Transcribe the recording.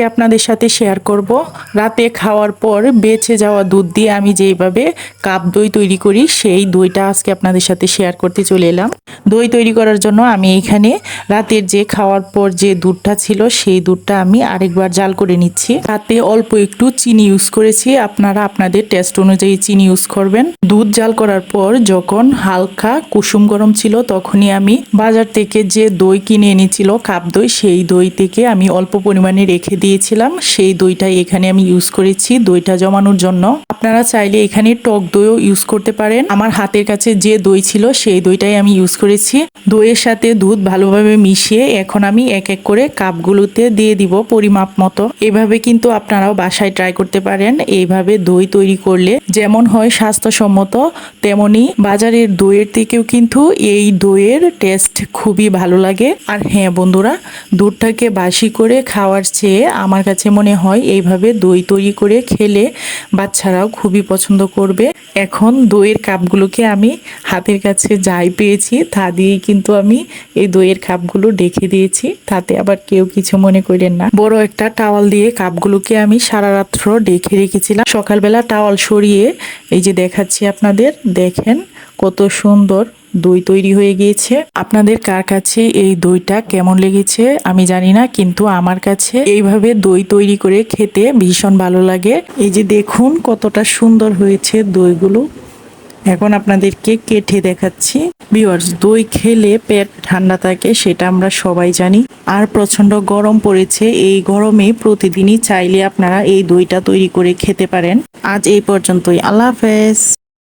আজকে আপনাদের সাথে শেয়ার করব। রাতে খাওয়ার পর বেঁচে যাওয়া দুধ দিয়ে আমি যেইভাবে কাপ দই তৈরি করি, সেই দইটা আজকে আপনাদের সাথে শেয়ার করতে চলে এলাম। দই তৈরি করার জন্য আমি এখানে রাতের যে খাওয়ার পর যে দুধটা ছিল, সেই দুধটা আমি আরেকবার জাল করে নিচ্ছি। তাতে অল্প একটু চিনি ইউজ করেছি। আপনারা আপনাদের টেস্ট অনুযায়ী চিনি ইউজ করবেন। দুধ জাল করার পর যখন হালকা কুসুম গরম ছিল, তখনই আমি বাজার থেকে যে দই কিনে এনেছিল, কাপ দই, সেই দই থেকে আমি অল্প পরিমাণে রেখে দিয়েছিলাম, সেই দইটাই এখানে আমি ইউজ করেছি, দইটা জমানোর জন্য। আপনারা চাইলে এখানে টক দইও ইউজ করতে পারেন। আমার হাতের কাছে যে দই ছিল, সেই দইটাই আমি ইউজ করেছি। দইয়ের সাথে দুধ ভালোভাবে মিশিয়ে এখন আমি এক এক করে কাপগুলোতে দিয়ে দিব পরিমাপ মতো। এভাবে কিন্তু আপনারাও বাসায় ট্রাই করতে পারেন। এইভাবে দই তৈরি করলে যেমন হয় স্বাস্থ্যসম্মত, তেমনি বাজারের দইয়ের থেকেও কিন্তু এই দইয়ের টেস্ট খুবই ভালো লাগে। আর হ্যাঁ বন্ধুরা, দুধটাকে বাসি করে খাওয়ার চেয়ে আমার কাছে মনে হয় এইভাবে দই তৈরি করে খেলে বাচ্চারাও খুবই পছন্দ করবে। এখন দইয়ের কাপগুলোকে আমি হাতের কাছে যাই পেয়েছি, তা দিয়েই কিন্তু আমি এই দইয়ের কাপগুলো ডেকে দিয়েছি, তাতে আবার কেউ কিছু মনে করেন না। বড় একটা টাওয়াল দিয়ে কাপগুলোকে আমি সারা রাত্র ডেকে রেখেছিলাম। সকালবেলা টাওয়াল সরিয়ে এই যে দেখাচ্ছি আপনাদের, দেখেন কত সুন্দর দই তৈরি হয়ে গিয়েছে। আপনাদের কার কাছে এই দইটা কেমন লেগেছে আমি জানি না, কিন্তু আমার কাছে এইভাবে দই তৈরি করে খেতে ভীষণ ভালো লাগে। এই যে দেখুন কতটা সুন্দর হয়েছে দইগুলো। এখন আপনাদেরকে কেটে দেখাচ্ছি। ভিউয়ার্স দই খেলে পেট ঠান্ডা থাকে, সেটা আমরা সবাই জানি। আর প্রচণ্ড গরম পড়েছে, এই গরমে প্রতিদিনই চাইলে আপনারা এই দইটা তৈরি করে খেতে পারেন। আজ এই পর্যন্তই। আল্লাহ হাফেজ।